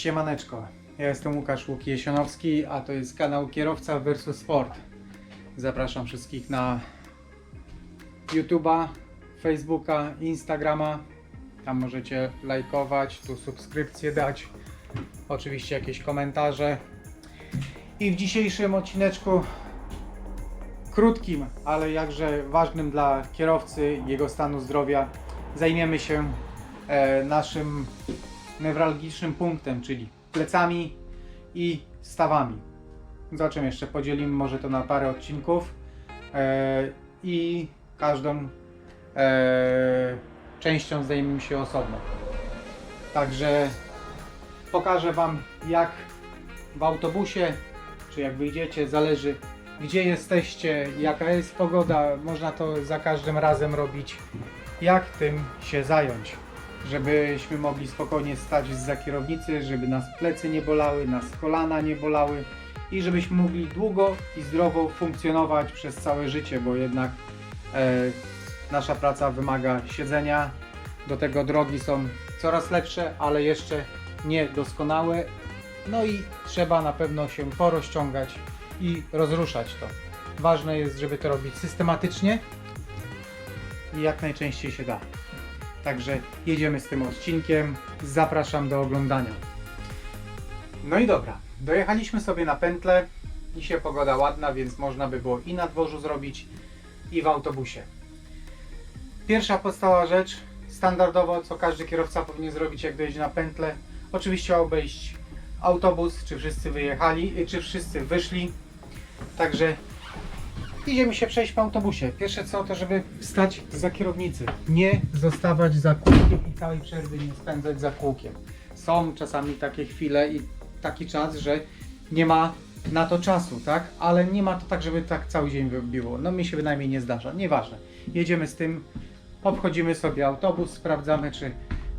Siemaneczko, ja jestem Łukasz Łuk Jesionowski, a to jest kanał Kierowca vs Sport. Zapraszam wszystkich na YouTube'a, Facebooka, Instagrama. Tam możecie lajkować, tu subskrypcję dać, oczywiście jakieś komentarze. I w dzisiejszym odcineczku krótkim, ale jakże ważnym dla kierowcy, jego stanu zdrowia, zajmiemy się e, naszym newralgicznym punktem, czyli plecami i stawami. Za czym jeszcze podzielimy może to na parę odcinków e, i każdą e, częścią zajmiemy się osobno. Także pokażę Wam jak w autobusie, czy jak wyjdziecie, zależy gdzie jesteście, jaka jest pogoda, można to za każdym razem robić, jak tym się zająć żebyśmy mogli spokojnie stać za kierownicy, żeby nas plecy nie bolały, nas kolana nie bolały i żebyśmy mogli długo i zdrowo funkcjonować przez całe życie, bo jednak e, nasza praca wymaga siedzenia. Do tego drogi są coraz lepsze, ale jeszcze nie doskonałe. No i trzeba na pewno się porozciągać i rozruszać to. Ważne jest, żeby to robić systematycznie i jak najczęściej się da. Także jedziemy z tym odcinkiem. Zapraszam do oglądania. No i dobra, dojechaliśmy sobie na pętlę. Dzisiaj pogoda ładna, więc można by było i na dworzu zrobić, i w autobusie. Pierwsza podstawowa rzecz, standardowo, co każdy kierowca powinien zrobić, jak dojedzie na pętlę. Oczywiście obejść autobus, czy wszyscy wyjechali, czy wszyscy wyszli. Także Idziemy się przejść po autobusie. Pierwsze co to, żeby wstać za kierownicy. Nie zostawać za kółkiem i całej przerwy nie spędzać za kółkiem. Są czasami takie chwile i taki czas, że nie ma na to czasu, tak? Ale nie ma to tak, żeby tak cały dzień było. No mi się bynajmniej nie zdarza. Nieważne. Jedziemy z tym, obchodzimy sobie autobus, sprawdzamy czy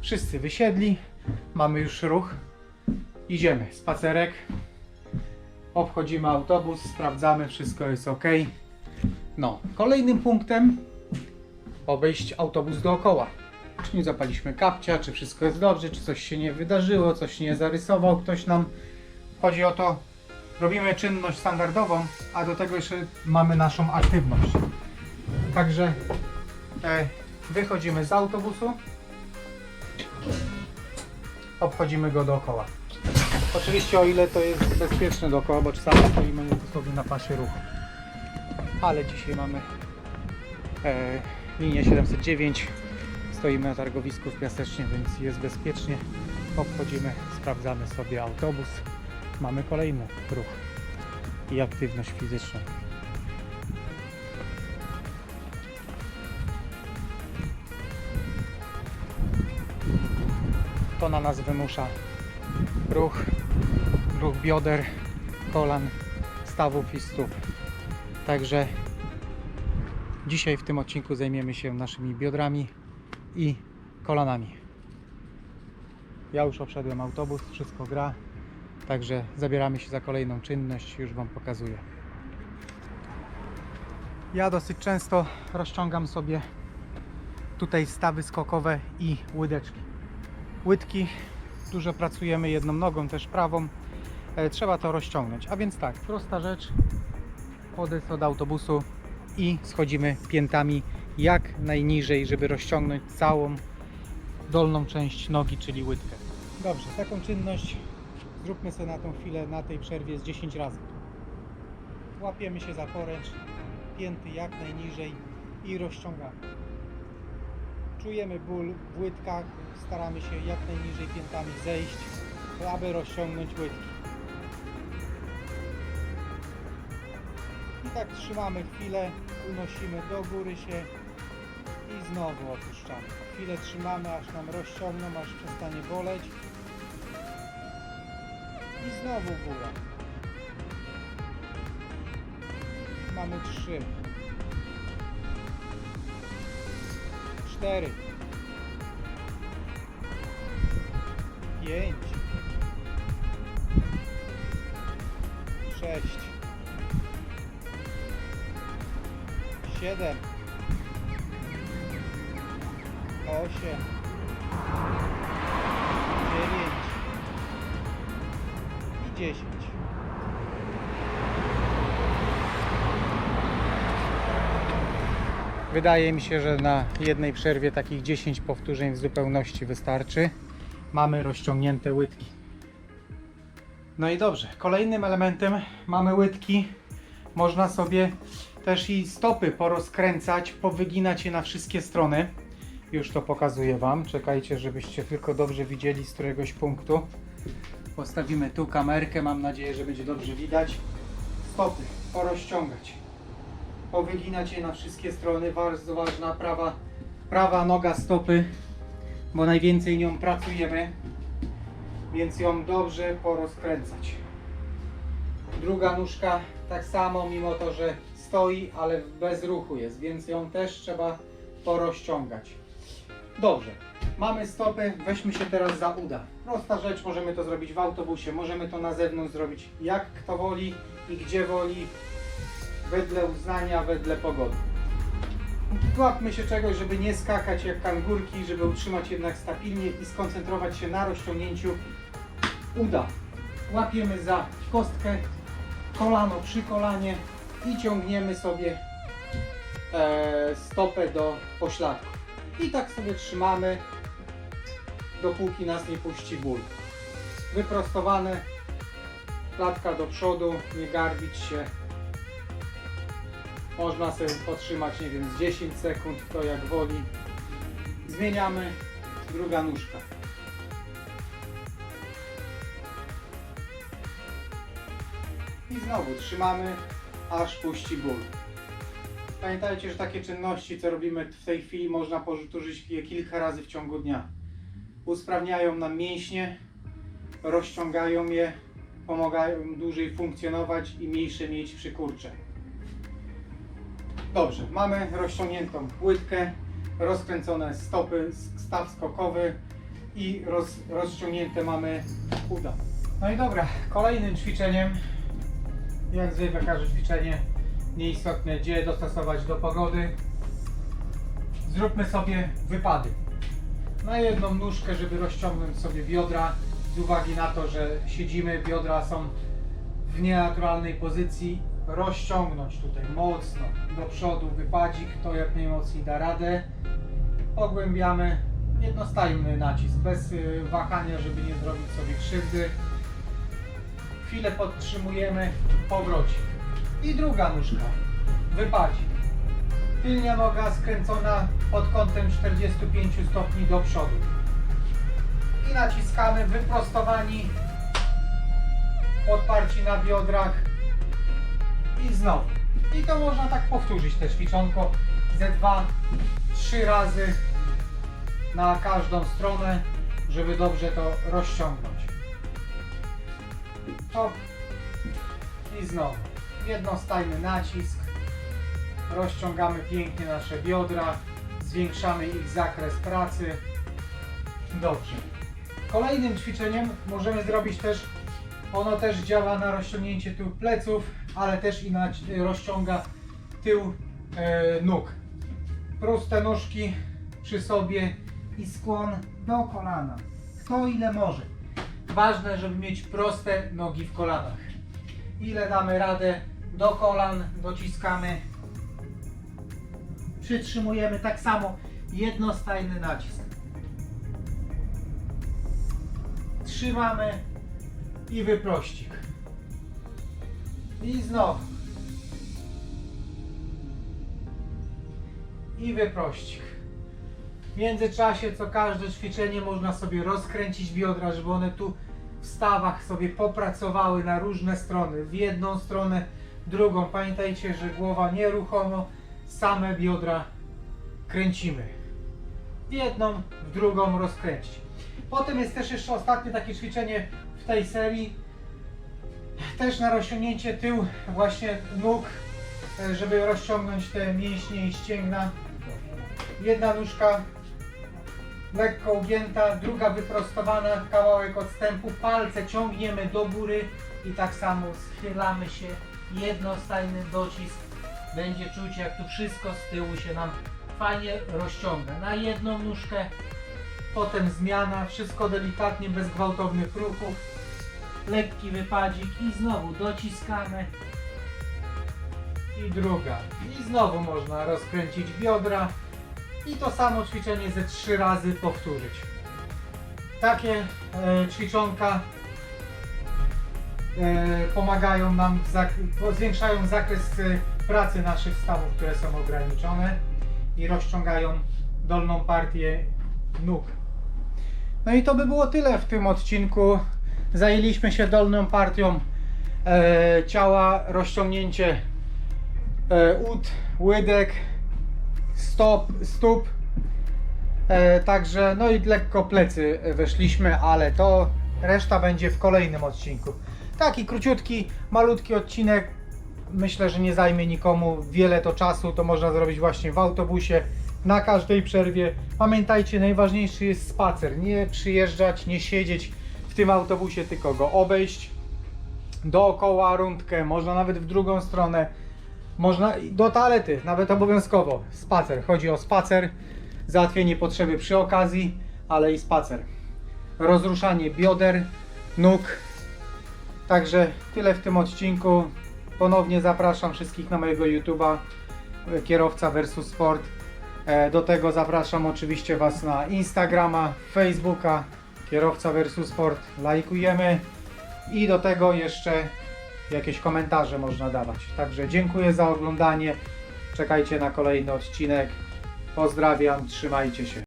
wszyscy wysiedli. Mamy już ruch. Idziemy. Spacerek. Obchodzimy autobus, sprawdzamy, wszystko jest ok. No, kolejnym punktem obejść autobus dookoła. Czy nie zapaliśmy kapcia, czy wszystko jest dobrze, czy coś się nie wydarzyło, coś nie zarysował ktoś nam. Chodzi o to, robimy czynność standardową, a do tego jeszcze mamy naszą aktywność. Także e, wychodzimy z autobusu, obchodzimy go dookoła. Oczywiście o ile to jest bezpieczne dookoła, bo czasami stoimy dosłownie na pasie ruchu ale dzisiaj mamy e, linię 709 stoimy na targowisku w Piasecznie, więc jest bezpiecznie. Obchodzimy, sprawdzamy sobie autobus. Mamy kolejny ruch i aktywność fizyczną. To na nas wymusza ruch. Ruch bioder, kolan, stawów i stóp Także dzisiaj w tym odcinku zajmiemy się naszymi biodrami i kolanami. Ja już obszedłem autobus, wszystko gra, także zabieramy się za kolejną czynność, już Wam pokazuję. Ja dosyć często rozciągam sobie tutaj stawy skokowe i łydeczki. Łydki, dużo pracujemy jedną nogą, też prawą, e, trzeba to rozciągnąć. A więc tak, prosta rzecz, odejść od autobusu i schodzimy piętami jak najniżej, żeby rozciągnąć całą dolną część nogi, czyli łydkę. Dobrze, taką czynność zróbmy sobie na tą chwilę, na tej przerwie z 10 razy. Łapiemy się za poręcz, pięty jak najniżej i rozciągamy. Czujemy ból w łydkach, staramy się jak najniżej piętami zejść, aby rozciągnąć łydki. Tak trzymamy chwilę, unosimy do góry się i znowu opuszczamy. Chwilę trzymamy, aż nam rozciągną, aż przestanie boleć. I znowu góra. Mamy trzy. Cztery. Pięć. Sześć. Siedem, osiem, dziewięć, 10. Wydaje mi się, że na jednej przerwie takich 10 powtórzeń w zupełności wystarczy. Mamy rozciągnięte łydki. No i dobrze, kolejnym elementem mamy łydki. Można sobie też i stopy porozkręcać, powyginać je na wszystkie strony. Już to pokazuję Wam. Czekajcie, żebyście tylko dobrze widzieli z któregoś punktu. Postawimy tu kamerkę, mam nadzieję, że będzie dobrze widać. Stopy porozciągać. Powyginać je na wszystkie strony. Bardzo ważna prawa, prawa noga stopy, bo najwięcej nią pracujemy, więc ją dobrze porozkręcać. Druga nóżka tak samo, mimo to, że stoi, ale bez ruchu jest, więc ją też trzeba porozciągać. Dobrze, mamy stopy, weźmy się teraz za uda. Prosta rzecz, możemy to zrobić w autobusie, możemy to na zewnątrz zrobić jak kto woli i gdzie woli, wedle uznania, wedle pogody. Złapmy się czegoś, żeby nie skakać jak kangurki, żeby utrzymać jednak stabilnie i skoncentrować się na rozciągnięciu uda. Łapiemy za kostkę, kolano przy kolanie i ciągniemy sobie e, stopę do pośladku. I tak sobie trzymamy, dopóki nas nie puści ból. Wyprostowane, klatka do przodu, nie garbić się. Można sobie potrzymać, nie wiem, z 10 sekund, kto jak woli. Zmieniamy, druga nóżka. I znowu trzymamy, aż puści ból. Pamiętajcie, że takie czynności, co robimy w tej chwili, można powtórzyć je kilka razy w ciągu dnia. Usprawniają nam mięśnie, rozciągają je, pomagają dłużej funkcjonować i mniejsze mieć przykurcze. Dobrze, mamy rozciągniętą łydkę, rozkręcone stopy, staw skokowy i roz, rozciągnięte mamy uda. No i dobra, kolejnym ćwiczeniem, jak zwykle każde ćwiczenie, nieistotne gdzie dostosować do pogody, zróbmy sobie wypady. Na jedną nóżkę, żeby rozciągnąć sobie biodra, z uwagi na to, że siedzimy, biodra są w nienaturalnej pozycji, rozciągnąć tutaj mocno do przodu wypadzik, to jak najmocniej da radę. Pogłębiamy jednostajny nacisk, bez y, wahania, żeby nie zrobić sobie krzywdy. Chwilę podtrzymujemy, powrocie. I druga nóżka, wypadzik. Tylnia noga skręcona pod kątem 45 stopni do przodu. I naciskamy wyprostowani, podparci na biodrach i znowu. I to można tak powtórzyć te ćwiczonko ze dwa, trzy razy na każdą stronę, żeby dobrze to rozciągnąć. Hop. I znowu. Jednostajny nacisk. Rozciągamy pięknie nasze biodra. Zwiększamy ich zakres pracy. Dobrze. Kolejnym ćwiczeniem możemy zrobić też, ono też działa na rozciągnięcie tyłu pleców, ale też i na rozciąga tył e, nóg. Proste nóżki przy sobie i skłon do kolana. Kto ile może. Ważne, żeby mieć proste nogi w kolanach. Ile damy radę do kolan, dociskamy. Przytrzymujemy tak samo jednostajny nacisk. Trzymamy i wyprościk. I znowu. I wyprościk. W międzyczasie co każde ćwiczenie można sobie rozkręcić biodra, żeby one tu w stawach sobie popracowały na różne strony. W jedną stronę, drugą. Pamiętajcie, że głowa nieruchomo, same biodra kręcimy. W jedną, w drugą rozkręcić. Potem jest też jeszcze ostatnie takie ćwiczenie w tej serii. Też na rozciągnięcie tył właśnie nóg, e, żeby rozciągnąć te mięśnie i ścięgna. Jedna nóżka lekko ugięta, druga wyprostowana, kawałek odstępu, palce ciągniemy do góry i tak samo schylamy się, jednostajny docisk, będzie czuć jak tu wszystko z tyłu się nam fajnie rozciąga. Na jedną nóżkę, potem zmiana, wszystko delikatnie, bez gwałtownych ruchów. lekki wypadzik i znowu dociskamy. I druga. I znowu można rozkręcić biodra. I to samo ćwiczenie ze trzy razy powtórzyć. Takie e, ćwiczonka e, pomagają nam, zak- zwiększają zakres e, pracy naszych stawów, które są ograniczone i rozciągają dolną partię nóg. No i to by było tyle w tym odcinku. Zajęliśmy się dolną partią e, ciała, rozciągnięcie e, ud, łydek, stop, stóp. E, także, no i lekko plecy weszliśmy, ale to reszta będzie w kolejnym odcinku. Taki króciutki, malutki odcinek. Myślę, że nie zajmie nikomu wiele to czasu. To można zrobić właśnie w autobusie, na każdej przerwie. Pamiętajcie, najważniejszy jest spacer. Nie przyjeżdżać, nie siedzieć w tym autobusie, tylko go obejść dookoła rundkę, można nawet w drugą stronę. Można do toalety, nawet obowiązkowo. Spacer. Chodzi o spacer, załatwienie potrzeby przy okazji, ale i spacer. Rozruszanie bioder, nóg. Także tyle w tym odcinku. Ponownie zapraszam wszystkich na mojego YouTube'a e, Kierowca versus Sport. E, Do tego zapraszam oczywiście Was na Instagrama, Facebooka Kierowca versus Sport. Lajkujemy i do tego jeszcze jakieś komentarze można dawać. Także dziękuję za oglądanie. Czekajcie na kolejny odcinek. Pozdrawiam, trzymajcie się.